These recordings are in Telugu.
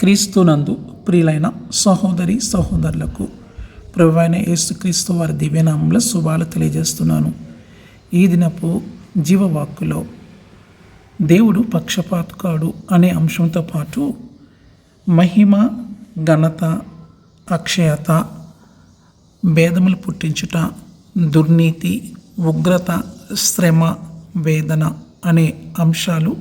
క్రీస్తునందు ప్రియులైన సహోదరి సహోదరులకు ప్రభువైన యేసుక్రీస్తు వారి దివ్యనామంలో శుభాలు తెలియజేస్తున్నాను. ఈ దినపు జీవవాక్కులో దేవుడు పక్షపాతకాడు అనే అంశంతో పాటు మహిమ ఘనత అక్షయత భేదములు పుట్టించుట దుర్నీతి ఉగ్రత శ్రమ వేదన అనే అంశాలు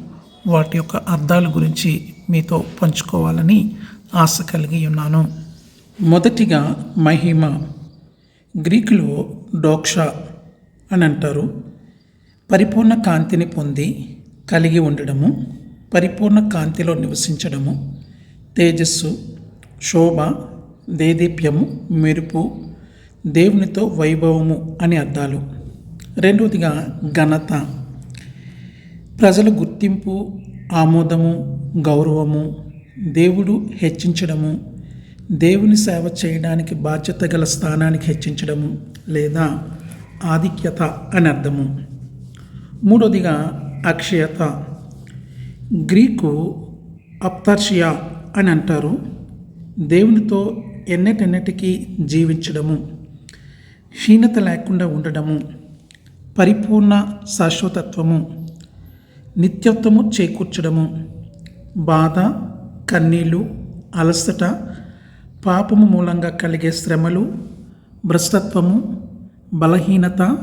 వాటి యొక్క అర్థాల గురించి మీతో పంచుకోవాలని ఆశ కలిగి ఉన్నాను. మొదటిగా మహిమ గ్రీకులో డోక్ష అని అంటారు. పరిపూర్ణ కాంతిని పొంది కలిగి ఉండడము పరిపూర్ణ కాంతిలో నివసించడము తేజస్సు శోభ దేదీప్యము మెరుపు దేవునితో వైభవము అని అర్థాలు. రెండవదిగా ఘనత. ప్రజల గుర్తింపు ఆమోదము గౌరవము దేవుడు హెచ్చించడము దేవుని సేవ చేయడానికి బాధ్యత గల స్థానానికి హెచ్చించడము లేదా ఆధిక్యత అని అర్థము. మూడవదిగా అక్షయత. గ్రీకు అప్తర్షియా అని అంటారు. దేవునితో ఎన్నటెన్నటికీ జీవించడము క్షీణత లేకుండా ఉండడము పరిపూర్ణ శాశ్వతత్వము నిత్యత్వము చేకూర్చడము. బాధ కన్నీళ్ళు అలసట పాపము మూలంగా కలిగే శ్రమలు భ్రష్టత్వము బలహీనత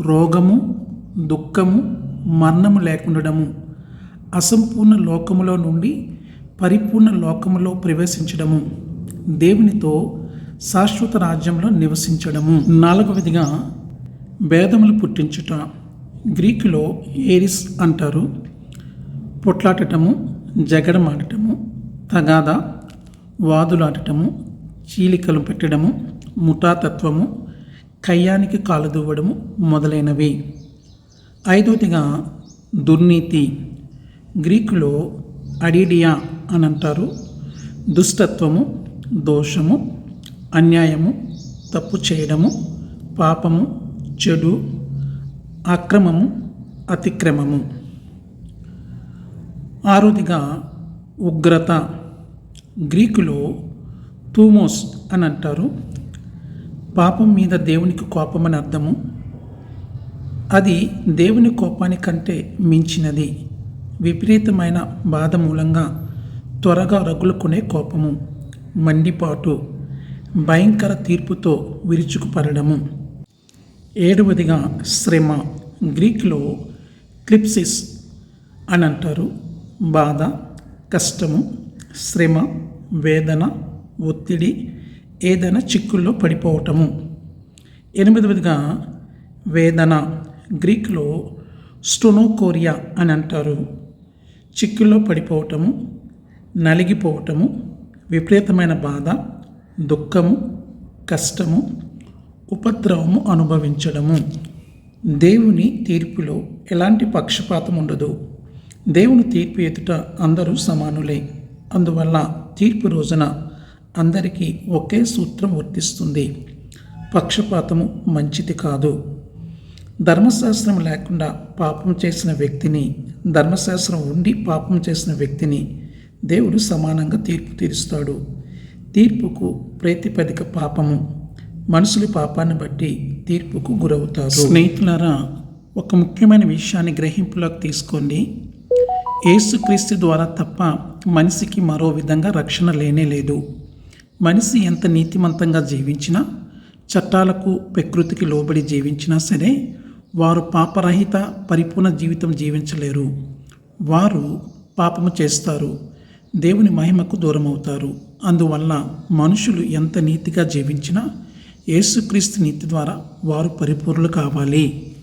రోగము దుఃఖము మరణము లేకుండడము. అసంపూర్ణ లోకములో నుండి పరిపూర్ణ లోకములో ప్రవేశించడము. దేవునితో శాశ్వత రాజ్యంలో నివసించడము. నాలుగవదిగా భేదములు పుట్టించుట. గ్రీకులో ఏరిస్ అంటారు. పొట్లాటటము జగడమాడటము తగాద వాదులాడటము చీలికలు పెట్టడము ముఠాతత్వము కయ్యానికి కాలు దువ్వడము మొదలైనవి. ఐదోదిగా దుర్నీతి. గ్రీకులో అడిడియా అని అంటారు దుష్టత్వము దోషము అన్యాయము తప్పు చేయడము పాపము చెడు అక్రమము అతిక్రమము. ఆరోదిగా ఉగ్రత గ్రీకులో తూమోస్ అని అంటారు పాపం మీద దేవునికి కోపం అని అర్థము. అది దేవుని కోపానికంటే మించినది. విపరీతమైన బాధ మూలంగా త్వరగా రగులుకునే కోపము మండిపాటు భయంకర తీర్పుతో విరుచుకుపడము ఏడవదిగా శ్రమ గ్రీక్లో క్లిప్సిస్ అని అంటారు. బాధ కష్టము శ్రమ వేదన ఒత్తిడి ఏదైనా చిక్కుల్లో పడిపోవటము. ఎనిమిదవదిగా వేదన గ్రీక్లో స్టోనోకోరియా అని అంటారు. చిక్కుల్లో పడిపోవటము నలిగిపోవటము విపరీతమైన బాధ దుఃఖము కష్టము ఉపద్రవము అనుభవించడము. దేవుని తీర్పులో ఎలాంటి పక్షపాతం ఉండదు. దేవుని తీర్పు ఎదుట అందరూ సమానులే. అందువల్ల తీర్పు రోజున అందరికీ ఒకే సూత్రం వర్తిస్తుంది. పక్షపాతము మంచిది కాదు. ధర్మశాస్త్రం లేకుండా పాపం చేసిన వ్యక్తిని ధర్మశాస్త్రం ఉండి పాపం చేసిన వ్యక్తిని దేవుడు సమానంగా తీర్పు తీరుస్తాడు. తీర్పుకు ప్రాతిపదిక పాపము. మనుషులు పాపాన్ని బట్టి తీర్పుకు గురవుతారు. స్నేహితులారా ఒక ముఖ్యమైన విషయాన్ని గ్రహింపులోకి తీసుకోండి. ఏసుక్రీస్తు ద్వారా తప్ప మనిషికి మరో విధంగా రక్షణ లేనే లేదు. మనిషి ఎంత నీతిమంతంగా జీవించినా చట్టాలకు ప్రకృతికి లోబడి జీవించినా సరే వారు పాపరహిత పరిపూర్ణ జీవితం జీవించలేరు. వారు పాపము చేస్తారు దేవుని మహిమకు దూరం అవుతారు అందువల్ల మనుషులు ఎంత నీతిగా జీవించినా యేసుక్రీస్తు నీతి ద్వారా వారు పరిపూర్ణులు కావాలి.